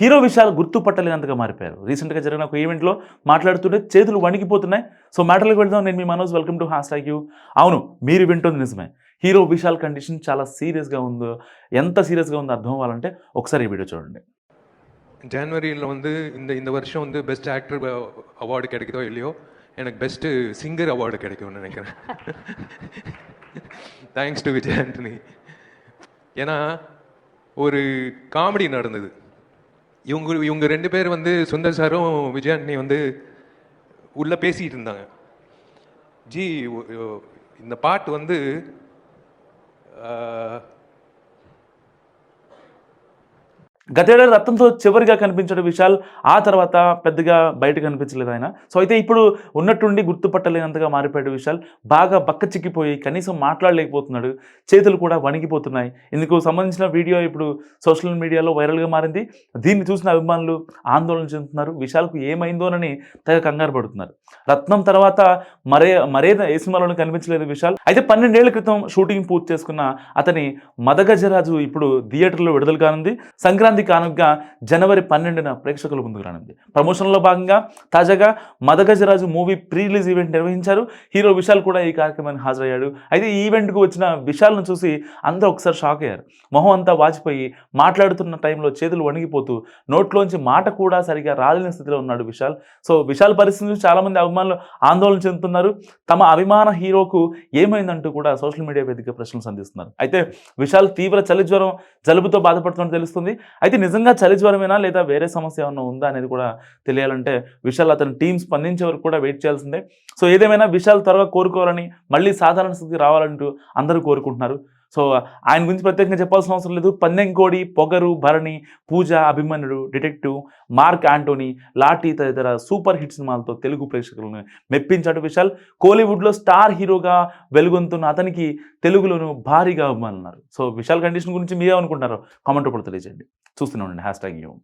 Hero విషయాలు గుర్తుపట్టలేనంతగా మారిపోయారు రీసెంట్గా జరిగిన ఒక ఈవెంట్లో మాట్లాడుతుంటే చేతులు వణికిపోతున్నాయి సో మ్యాటర్లకు వెళ్దాం నేను మీ Manoj welcome to has you అవును మీరు వింటుంది నిజమే హీరో విశాల్ కండిషన్ చాలా సీరియస్గా ఉందో ఎంత సీరియస్గా ఉందో అర్థం అవ్వాలంటే ఒకసారి ఈ వీడియో చూడండి ஜனவரியில் வந்து இந்த இந்த வருஷம் வந்து பெஸ்ட் ஆக்டர் அவார்டு கிடைக்குதோ இல்லையோ எனக்கு பெஸ்ட்டு சிங்கர் அவார்டு கிடைக்கும்னு நினைக்கிறேன் தேங்க்ஸ் டு விஜய் ஆண்டனி ஏன்னா ஒரு காமெடி நடந்தது இவங்க இவங்க ரெண்டு பேர் வந்து சுந்தர் சாரும் விஜயாண்டனி வந்து உள்ளே பேசிகிட்டு இருந்தாங்க. ஜி இந்த பாட்டு வந்து గతేడాది రత్నంతో చివరిగా కనిపించిన విశాల్ ఆ తర్వాత పెద్దగా బయట కనిపించలేదు ఆయన. సో అయితే ఇప్పుడు ఉన్నట్టుండి గుర్తుపట్టలేనంతగా మారిపోయాడు విశాల్. బాగా బక్క చిక్కిపోయి కనీసం మాట్లాడలేకపోతున్నాడు. చేతులు కూడా వణిగిపోతున్నాయి ఇందుకు సంబంధించిన వీడియో ఇప్పుడు సోషల్ మీడియాలో వైరల్గా మారింది. దీన్ని చూసిన అభిమానులు ఆందోళన చెందుతున్నారు. విశాల్కు ఏమైందోనని తెగ కంగారు పడుతున్నారు. రత్నం తర్వాత మరే మరే ఏ సినిమాలోనూ కనిపించలేదు విశాల్. అయితే పన్నెండేళ్ళ క్రితం షూటింగ్ పూర్తి చేసుకున్న అతని మదగజరాజు ఇప్పుడు థియేటర్లో విడుదల కానుంది. సంక్రాంతి కానుకగా జనవరి పన్నెండున ప్రేక్షకుల ముందుకు రానుంది. ప్రమోషన్లో భాగంగా తాజాగా Madagajaraju movie pre release event నిర్వహించారు. హీరో విశాల్ కూడా ఈ కార్యక్రమానికి హాజరయ్యాడు. అయితే ఈ ఈవెంట్కు వచ్చిన విశాల్ను చూసి అందరూ ఒకసారి షాక్ అయ్యారు. మొహం అంతా వాచిపోయి మాట్లాడుతున్న టైంలో చేతులు వణిగిపోతూ నోట్లోంచి మాట కూడా సరిగా రాలేని స్థితిలో ఉన్నాడు విశాల్. సో విశాల్ పరిస్థితి నుంచి చాలామంది అభిమానులు ఆందోళన చెందుతున్నారు. తమ అభిమాన హీరోకు ఏమైందంటూ కూడా సోషల్ మీడియా వేదిక ప్రశ్నలు సంధిస్తున్నారు. అయితే విశాల్ తీవ్ర చలి జ్వరం జలుబుతో బాధపడుతున్నట్టు తెలుస్తుంది. అయితే నిజంగా చలి జ్వరమేనా లేదా వేరే సమస్య ఏమైనా ఉందా అనేది కూడా తెలియాలంటే విశాల్ అతని టీం స్పందించే వరకు కూడా వెయిట్ చేయాల్సిందే. సో ఏదేమైనా విశాల్ త్వరగా కోరుకోవాలని మళ్ళీ సాధారణ స్థితికి రావాలంటూ అందరూ కోరుకుంటున్నారు. సో ఆయన గురించి ప్రత్యేకంగా చెప్పాల్సిన అవసరం లేదు. పందెంకోడి పొగరు భరణి పూజ అభిమన్యుడు డిటెక్టివ్ మార్క్ ఆంటోనీ లాఠీ తదితర సూపర్ హిట్ సినిమాలతో తెలుగు ప్రేక్షకులను మెప్పించాడు విశాల్. కోలీవుడ్లో స్టార్ హీరోగా వెలుగొందుతున్న అతనికి తెలుగులోను భారీగా అభిమానులు సో విశాల్ కండిషన్ గురించి మీరే అనుకుంటారో కామెంట్ రూపంలో తెలియజేయండి. చూస్తూనే ఉండండి. Hashtag you.